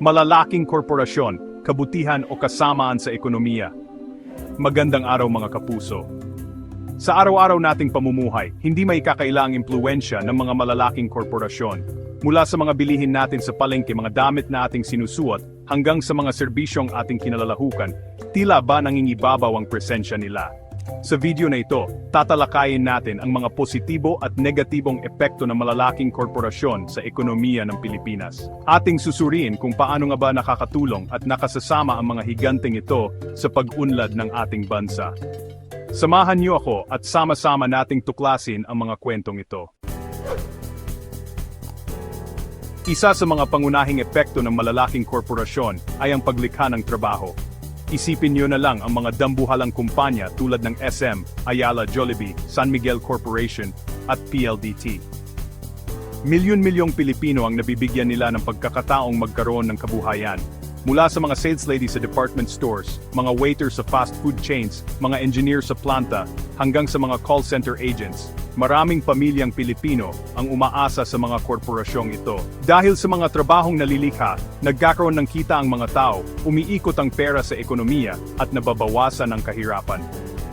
malalaking korporasyon, kabutihan o kasamaan sa ekonomiya. Magandang araw mga kapuso. Sa araw-araw nating pamumuhay, hindi may kakailang impluensya ng mga malalaking korporasyon. Mula sa mga bilihin natin sa palengke, mga damit na ating sinusuot, hanggang sa mga serbisyong ating kinalalahukan, tila ba nangingibabaw ang presensya nila. Sa video na ito, tatalakayin natin ang mga positibo at negatibong epekto ng malalaking korporasyon sa ekonomiya ng Pilipinas. Ating susuriin kung paano nga ba nakakatulong at nakasasama ang mga higanteng ito sa pag-unlad ng ating bansa. Samahan niyo ako at sama-sama nating tuklasin ang mga kwentong ito. Isa sa mga pangunahing epekto ng malalaking korporasyon ay ang paglikha ng trabaho. Isipin niyo na lang ang mga dambuhalang kumpanya tulad ng SM, Ayala Jollibee, San Miguel Corporation, at PLDT. Milyon-milyong Pilipino ang nabibigyan nila ng pagkakataong magkaroon ng kabuhayan. Mula sa mga sales lady sa department stores, mga waiter sa fast food chains, mga engineer sa planta, hanggang sa mga call center agents, maraming pamilyang Pilipino ang umaasa sa mga korporasyong ito. Dahil sa mga trabahong nalilikha, nagkakaroon ng kita ang mga tao, umiikot ang pera sa ekonomiya, at nababawasan ang kahirapan.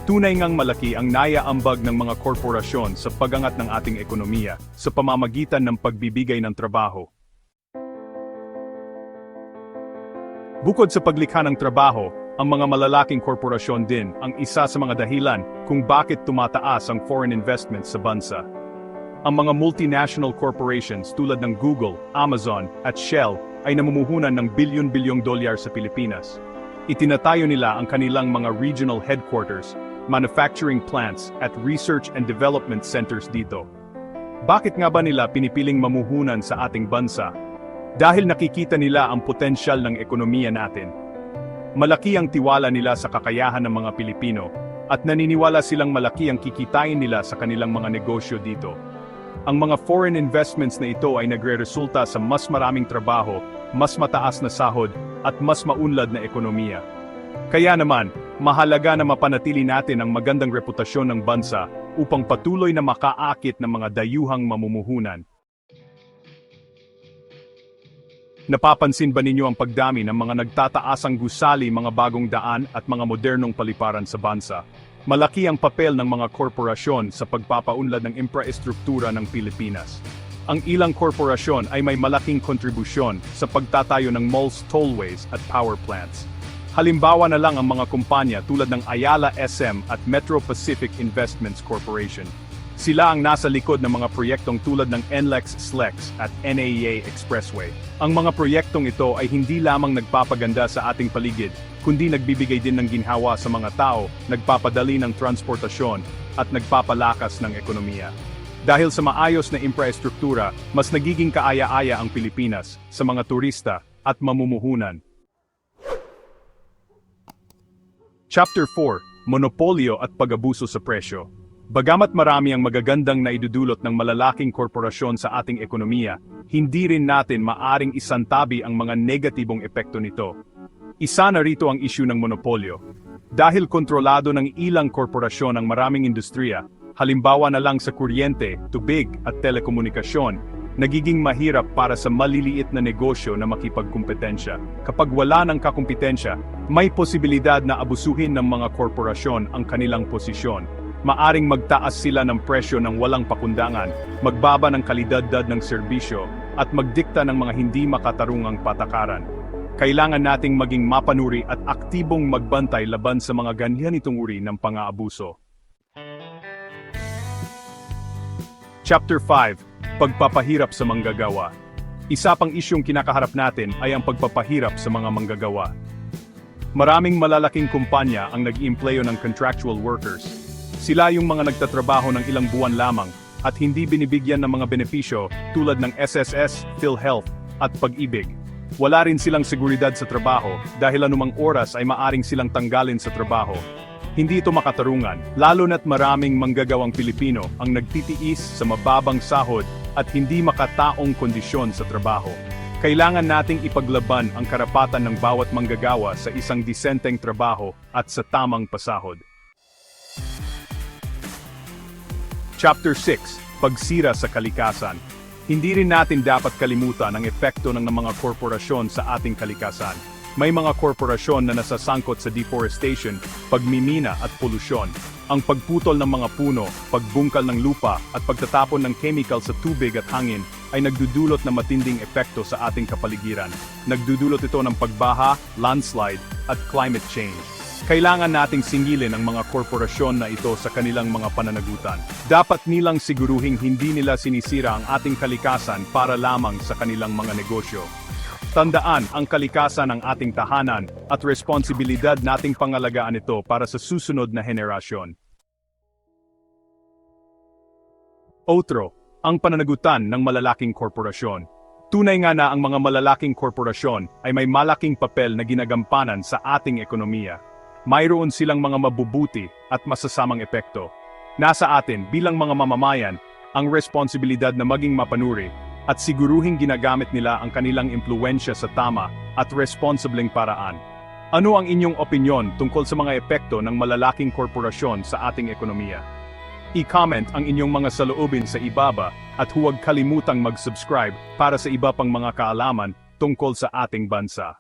Tunay ngang malaki ang naiaambag ng mga korporasyon sa pagangat ng ating ekonomiya sa pamamagitan ng pagbibigay ng trabaho. Bukod sa paglikha ng trabaho, ang mga malalaking korporasyon din ang isa sa mga dahilan kung bakit tumataas ang foreign investments sa bansa. Ang mga multinational corporations tulad ng Google, Amazon, at Shell ay namumuhunan ng bilyon-bilyong dolyar sa Pilipinas. Itinatayo nila ang kanilang mga regional headquarters, manufacturing plants, at research and development centers dito. Bakit nga ba nila pinipiling mamuhunan sa ating bansa? Dahil nakikita nila ang potensyal ng ekonomiya natin. Malaki ang tiwala nila sa kakayahan ng mga Pilipino, at naniniwala silang malaki ang kikitain nila sa kanilang mga negosyo dito. Ang mga foreign investments na ito ay nagre-resulta sa mas maraming trabaho, mas mataas na sahod, at mas maunlad na ekonomiya. Kaya naman, mahalaga na mapanatili natin ang magandang reputasyon ng bansa upang patuloy na makaakit ng mga dayuhang mamumuhunan. Napapansin ba ninyo ang pagdami ng mga nagtataasang gusali mga bagong daan at mga modernong paliparan sa bansa? Malaki ang papel ng mga korporasyon sa pagpapaunlad ng infraestruktura ng Pilipinas. Ang ilang korporasyon ay may malaking kontribusyon sa pagtatayo ng malls, tollways at power plants. Halimbawa na lang ang mga kumpanya tulad ng Ayala SM at Metro Pacific Investments Corporation. Sila ang nasa likod ng mga proyektong tulad ng NLEX SLEX at NAEA Expressway. Ang mga proyektong ito ay hindi lamang nagpapaganda sa ating paligid, kundi nagbibigay din ng ginhawa sa mga tao, nagpapadali ng transportasyon, at nagpapalakas ng ekonomiya. Dahil sa maayos na infraestruktura, mas nagiging kaaya-aya ang Pilipinas sa mga turista at mamumuhunan. Chapter 4, Monopolyo at Pag-abuso sa Presyo. Bagamat marami ang magagandang naidudulot ng malalaking korporasyon sa ating ekonomiya, hindi rin natin maaring isantabi ang mga negatibong epekto nito. Isa na rito ang isyu ng monopolyo. Dahil kontrolado ng ilang korporasyon ang maraming industriya, halimbawa na lang sa kuryente, tubig at telekomunikasyon, nagiging mahirap para sa maliliit na negosyo na makipagkumpetensya. Kapag wala ng kakumpetensya, may posibilidad na abusuhin ng mga korporasyon ang kanilang posisyon. Maaring magtaas sila ng presyo ng walang pakundangan, magbaba ng kalidad ng serbisyo, at magdikta ng mga hindi makatarungang patakaran. Kailangan nating maging mapanuri at aktibong magbantay laban sa mga ganyanitong uri ng pang-aabuso. Chapter 5 Pagpapahirap sa manggagawa Isa pang isyong kinakaharap natin ay ang pagpapahirap sa mga manggagawa. Maraming malalaking kumpanya ang nag-iempleyo ng contractual workers. Sila yung mga nagtatrabaho ng ilang buwan lamang at hindi binibigyan ng mga benepisyo tulad ng SSS, PhilHealth at pag-ibig. Wala rin silang seguridad sa trabaho dahil anumang oras ay maaring silang tanggalin sa trabaho. Hindi ito makatarungan, lalo na't maraming manggagawang Pilipino ang nagtitiis sa mababang sahod at hindi makataong kondisyon sa trabaho. Kailangan nating ipaglaban ang karapatan ng bawat manggagawa sa isang disenteng trabaho at sa tamang pasahod. Chapter 6 Pagsira sa kalikasan Hindi rin natin dapat kalimutan ang epekto ng mga korporasyon sa ating kalikasan. May mga korporasyon na nasasangkot sa deforestation, pagmimina at polusyon. Ang pagputol ng mga puno, pagbungkal ng lupa at pagtatapon ng chemical sa tubig at hangin ay nagdudulot ng matinding epekto sa ating kapaligiran. Nagdudulot ito ng pagbaha, landslide at climate change. Kailangan nating singilin ang mga korporasyon na ito sa kanilang mga pananagutan. Dapat nilang siguruhing hindi nila sinisira ang ating kalikasan para lamang sa kanilang mga negosyo. Tandaan ang kalikasan ng ating tahanan at responsibilidad nating pangalagaan ito para sa susunod na henerasyon. Otro, ang pananagutan ng malalaking korporasyon. Tunay nga na ang mga malalaking korporasyon ay may malaking papel na ginagampanan sa ating ekonomiya. Mayroon silang mga mabubuti at masasamang epekto. Nasa atin bilang mga mamamayan ang responsibilidad na maging mapanuri at siguruhing ginagamit nila ang kanilang impluensya sa tama at responsibleng paraan. Ano ang inyong opinyon tungkol sa mga epekto ng malalaking korporasyon sa ating ekonomiya? I-comment ang inyong mga saloobin sa ibaba at huwag kalimutang mag-subscribe para sa iba pang mga kaalaman tungkol sa ating bansa.